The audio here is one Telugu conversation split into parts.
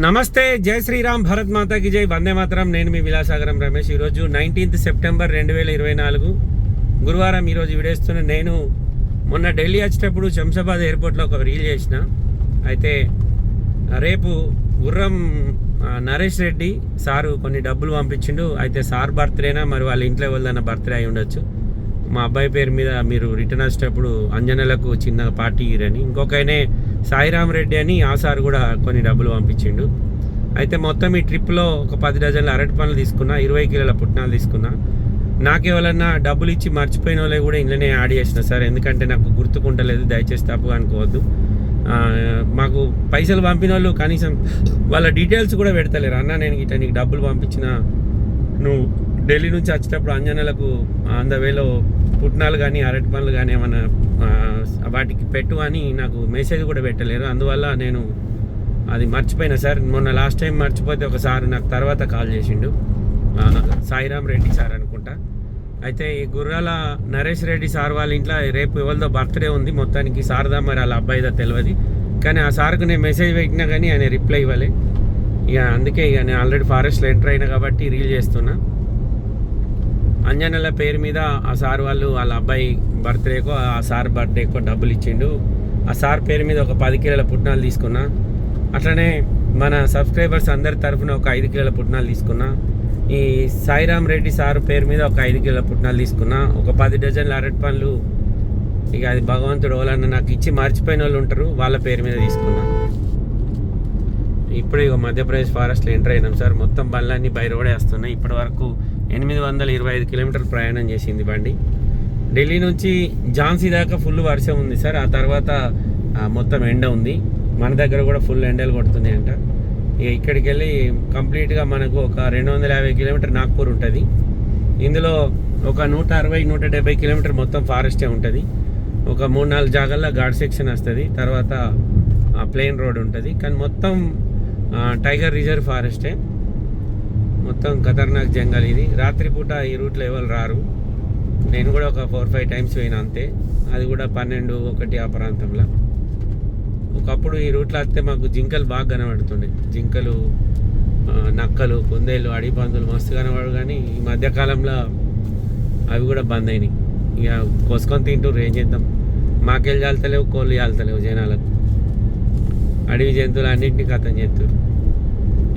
నమస్తే జై శ్రీరామ్ భరత్ మాతాకి జై. వందే మాతరం నేను మీ విలాసాగరం రమేష్. ఈరోజు నైన్టీన్త్ సెప్టెంబర్ రెండు వేల ఇరవై నాలుగు గురువారం ఈరోజు విడేస్తున్న నేను మొన్న ఢిల్లీ వచ్చేటప్పుడు శంషాబాద్ ఎయిర్పోర్ట్లో ఒక రీల్ చేసిన. అయితే రేపు గుర్రం నరేష్ రెడ్డి సారు కొన్ని డబ్బులు పంపించిండు. అయితే సార్ బర్త్డేనా? మరి వాళ్ళ ఇంట్లో వాళ్ళన్న బర్త్డే అయి ఉండొచ్చు. మా అబ్బాయి పేరు మీద మీరు రిటర్న్ వచ్చేటప్పుడు అంజనలకు చిన్న పార్టీ ఇరని. ఇంకొకనే సాయిరామ్ రెడ్డి అని ఆ సార్ కూడా కొన్ని డబ్బులు పంపించిండు. అయితే మొత్తం ఈ ట్రిప్లో ఒక పది డజన్ల అరటి పనులు తీసుకున్నా ఇరవై కిలోల పుట్నాలు తీసుకున్నా. నాకు ఎవరన్నా డబ్బులు ఇచ్చి మర్చిపోయిన వాళ్ళే కూడా ఇంట్లోనే యాడ్ చేసిన సార్. ఎందుకంటే నాకు గుర్తుకుంటలేదు దయచేసి తప్పుగా అనుకోవద్దు. మాకు పైసలు పంపిన వాళ్ళు కనీసం వాళ్ళ డీటెయిల్స్ కూడా పెడతలేరు. అన్న నేను ఇట్లా నీకు డబ్బులు పంపించిన నువ్వు ఢిల్లీ నుంచి వచ్చేటప్పుడు అంజనలకు ఆన్ ద వేలో పుట్నాలు కానీ అరటి పనులు కానీ ఏమైనా వాటికి పెట్టు అని నాకు మెసేజ్ కూడా పెట్టలేరు. అందువల్ల నేను అది మర్చిపోయినా సార్. మొన్న లాస్ట్ టైం మర్చిపోతే ఒకసారి నాకు తర్వాత కాల్ చేసిండు. సాయిరామ్ రెడ్డి సార్ అనుకుంటా. అయితే ఈ గుర్రాల నరేష్ రెడ్డి సార్ వాళ్ళ ఇంట్లో రేపు ఎవరిదో బర్త్డే ఉంది. మొత్తానికి సారదా మరి వాళ్ళ అబ్బాయిదో తెలియదు కానీ ఆ సార్కు నేను మెసేజ్ పెట్టినా కానీ ఆయన రిప్లై ఇవ్వలే. ఇక అందుకే ఇక నేను ఆల్రెడీ ఫారెస్ట్లో ఎంటర్ అయినా కాబట్టి రీల్ చేస్తున్నా. అంజనల పేరు మీద ఆ సార్ వాళ్ళు వాళ్ళ అబ్బాయి బర్త్డేకో ఆ సార్ బర్త్డేకో డబ్బులు ఇచ్చిండు. ఆ సార్ పేరు మీద ఒక పది కిలోల పుట్నాలు తీసుకున్నా. అట్లనే మన సబ్స్క్రైబర్స్ అందరి తరఫున ఒక ఐదు కిలోల పుట్నాలు తీసుకున్నా. ఈ సాయిరామ్ రెడ్డి సార్ పేరు మీద ఒక ఐదు కిలోల పుట్నాలు తీసుకున్నా. ఒక పది డజన్ల అరటి పండ్లు ఇక అది భగవంతుడు వాళ్ళన్న నాకు ఇచ్చి మర్చిపోయిన వాళ్ళు ఉంటారు వాళ్ళ పేరు మీద తీసుకున్నా. ఇప్పుడు ఇక మధ్యప్రదేశ్ ఫారెస్ట్లో ఎంటర్ అయినాం సార్. మొత్తం బండ్లన్నీ బై రోడే వస్తున్నాయి ఇప్పటి వరకు ఎనిమిది వందల ఇరవై ఐదు కిలోమీటర్లు ప్రయాణం చేసింది బండి. ఢిల్లీ నుంచి ఝాన్సీ దాకా ఫుల్ వర్షం ఉంది సార్. ఆ తర్వాత మొత్తం ఎండ ఉంది. మన దగ్గర కూడా ఫుల్ ఎండలు కొడుతున్నాయి అంట. ఇక ఇక్కడికి వెళ్ళి కంప్లీట్గా మనకు ఒక రెండు వందల యాభై కిలోమీటర్ నాగ్పూర్ ఉంటుంది. ఇందులో ఒక నూట అరవై నూట డెబ్బై కిలోమీటర్ మొత్తం ఫారెస్టే ఉంటుంది. ఒక మూడు నాలుగు జాగాల్లో ఘాట్ సెక్షన్ వస్తుంది. తర్వాత ప్లెయిన్ రోడ్ ఉంటుంది. కానీ మొత్తం టైగర్ రిజర్వ్ ఫారెస్టే. మొత్తం ఖతర్నాక్ జంగల్ ఇది. రాత్రిపూట ఈ రూట్లో ఎవరు రారు. నేను కూడా ఒక ఫోర్ ఫైవ్ టైమ్స్ పోయినా అంతే. అది కూడా పన్నెండు ఒకటి ఆ ప్రాంతంలో. ఒకప్పుడు ఈ రూట్లో వస్తే మాకు జింకలు బాగా కనబడుతుండే. జింకలు నక్కలు కుందేలు అడిపందులు మస్తు కనబడు కానీ ఈ మధ్యకాలంలో అవి కూడా బంద్ అయినాయి. ఇక కోసుకొని తింటూ ఏం చేద్దాం? మాకెళ్ళి చాలుతలేవు కోళ్ళు చాలుతలేవు జనాలకు. అడవి జంతువులు అన్నింటినీ కథం చేస్తారు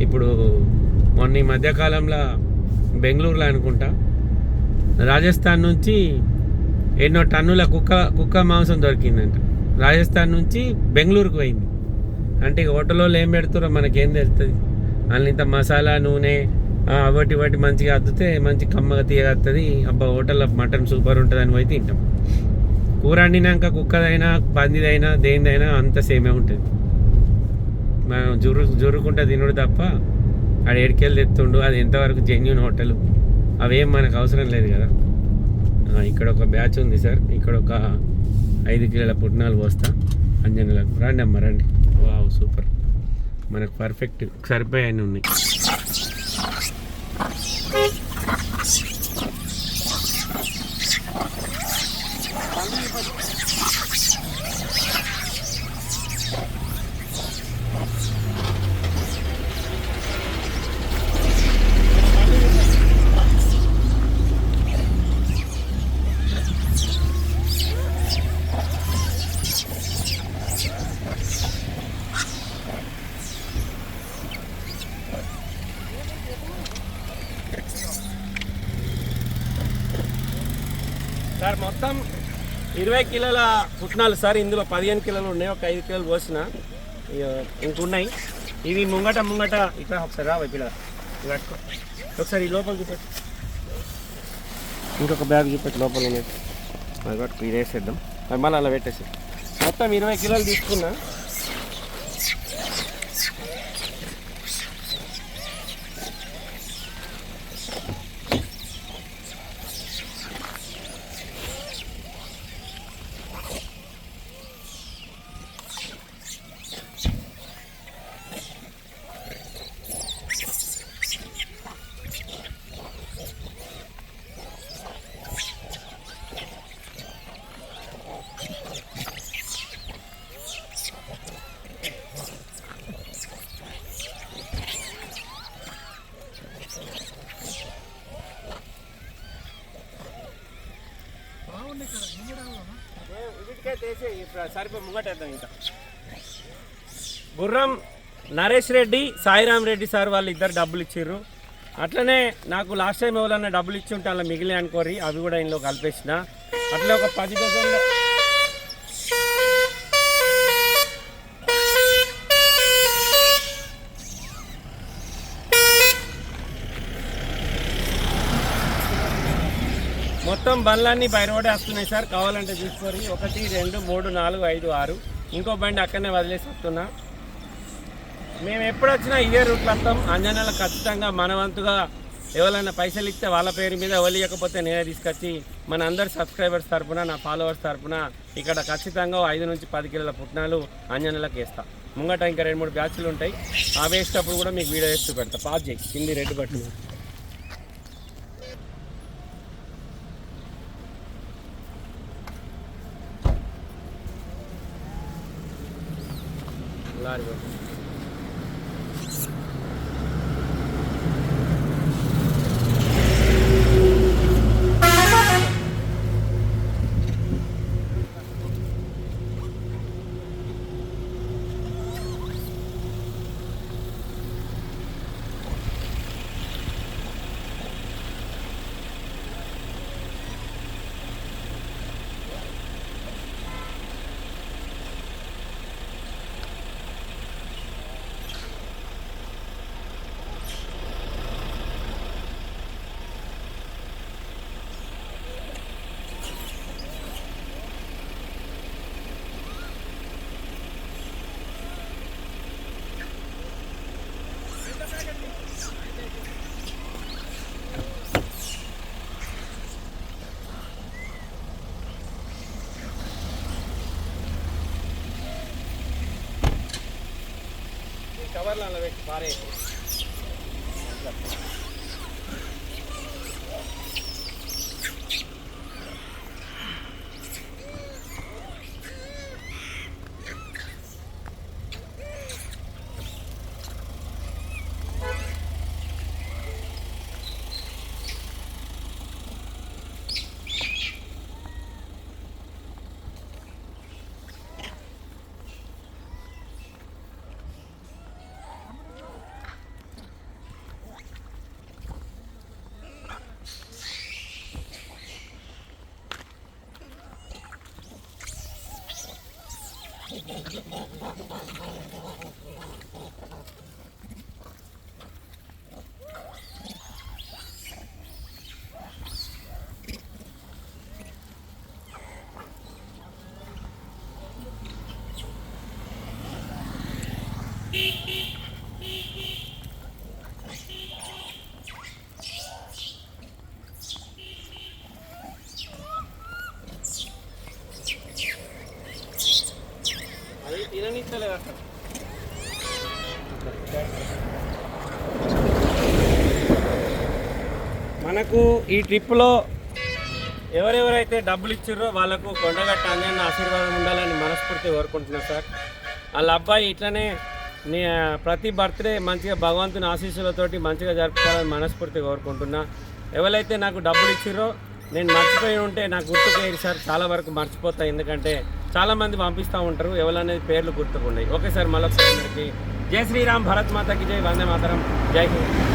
ఇప్పుడు మొన్న ఈ మధ్యకాలంలో బెంగళూరులో అనుకుంటా. రాజస్థాన్ నుంచి ఎన్నో టన్నుల కుక్క కుక్క మాంసం దొరికిందంట. రాజస్థాన్ నుంచి బెంగళూరుకు పోయింది. అంటే హోటల్లో ఏం పెడుతారో మనకేం తెలుస్తుంది. అందులో ఇంత మసాలా నూనె ఆ, అవటి ఇవటి మంచిగా అద్దుతే మంచి కమ్మగా తీయగా వస్తుంది అబ్బా హోటల్లో మటన్ సూపర్ ఉంటుంది అని పోయి తింటాం. కూర వండినాక కుక్కదైనా పందిదైనా దేనిదైనా అంత సేమే ఉంటుంది. మనం జుర్రు జురుకుంటే తినడు తప్ప ఆడ ఏడికెళ్ళి తెత్తుండు. అది ఎంతవరకు జెన్యున్ హోటల్ అవేం మనకు అవసరం లేదు కదా. ఇక్కడ ఒక బ్యాచ్ ఉంది సార్. ఇక్కడ ఒక ఐదు కిలోల పుట్నాలు పోస్తా. అంజనలకు రండి అమ్మ రండి. Wow super. మనకు పర్ఫెక్ట్ సరిపోయి అన్నీ ఉన్నాయి. సార్ మొత్తం ఇరవై కిలోల పుట్నాలు సార్ ఇందులో పదిహేను కిలోలు ఉన్నాయి ఒక ఐదు కిలోలు పోసిన. ఇంకున్నాయి ఇవి ముంగట ముంగట ఇక్కడ ఒకసారి రా పిల్ల ఇవి పట్టుకో ఒకసారి ఈ లోపల చూపెట్టు. ఇంకొక బ్యాగ్ చూపెట్టు లోపల ఉన్నాయి అది పట్టుకు ఇది వేసేద్దాం అది మళ్ళీ అలా పెట్టేసి మొత్తం ఇరవై కిలోలు తీసుకున్నా. గుర్రం నరేష్ రెడ్డి సాయిరామ్ రెడ్డి సార్ వాళ్ళు ఇద్దరు డబ్బులు ఇచ్చిర్రు. అట్లనే నాకు లాస్ట్ టైం ఎవరన్నా డబ్బులు ఇచ్చి ఉంటే అలా మిగిలి అనుకోరి అవి కూడా ఇంట్లో కలిపేసిన. అట్లా ఒక పది గజంలో మొత్తం బండ్లన్నీ బయట వస్తున్నాయి సార్. కావాలంటే చూసుకొని ఒకటి రెండు మూడు నాలుగు ఐదు ఆరు. ఇంకో బండి అక్కడనే వదిలేసి వస్తున్నా. మేము ఎప్పుడు వచ్చినా ఇదే రూట్లో వస్తాం అంజనాలు ఖచ్చితంగా మనవంతుగా ఎవరైనా పైసలు ఇస్తే వాళ్ళ పేరు మీద ఇవ్వలేకపోతే నేనే తీసుకొచ్చి మన అందరి సబ్స్క్రైబర్స్ తరపున నా ఫాలోవర్స్ తరపున ఇక్కడ ఖచ్చితంగా ఐదు నుంచి పది కిలోల పుట్నాలు అంజనలకు వేస్తా. ముంగట ఇంకా రెండు మూడు బ్యాచ్లు ఉంటాయి. ఆ వేసేటప్పుడు కూడా మీకు వీడియో వేస్తూ పెడతా పాజ్ చేయి. కింది రెడ్ బట్టలు நல்லா இருக்கும் ఈ కవర్లు పెట్టి あっ! మనకు ఈ ట్రిప్లో ఎవరెవరైతే డబ్బులు ఇచ్చారో వాళ్ళకు కొండగట్ట అంజన్న ఆశీర్వాదం ఉండాలని మనస్ఫూర్తి కోరుకుంటున్నాను సార్. వాళ్ళ అబ్బాయి ఇట్లనే నీ ప్రతి బర్త్డే మంచిగా భగవంతుని ఆశీస్సులతోటి మంచిగా జరుపుకోవాలని మనస్ఫూర్తి కోరుకుంటున్నా. ఎవరైతే నాకు డబ్బులు ఇచ్చిర్రో నేను మర్చిపోయి ఉంటే నాకు గుర్తుకేది సార్ చాలా వరకు మర్చిపోతా ఎందుకంటే చాలామంది పంపిస్తూ ఉంటారు ఎవరనేది పేర్లు గుర్తుకున్నాయి ఓకే సార్ మళ్ళొకసారి అందరికీ. జై శ్రీరామ్ భరత్ మాతకి జై వందే మాతరం. జై హింద్.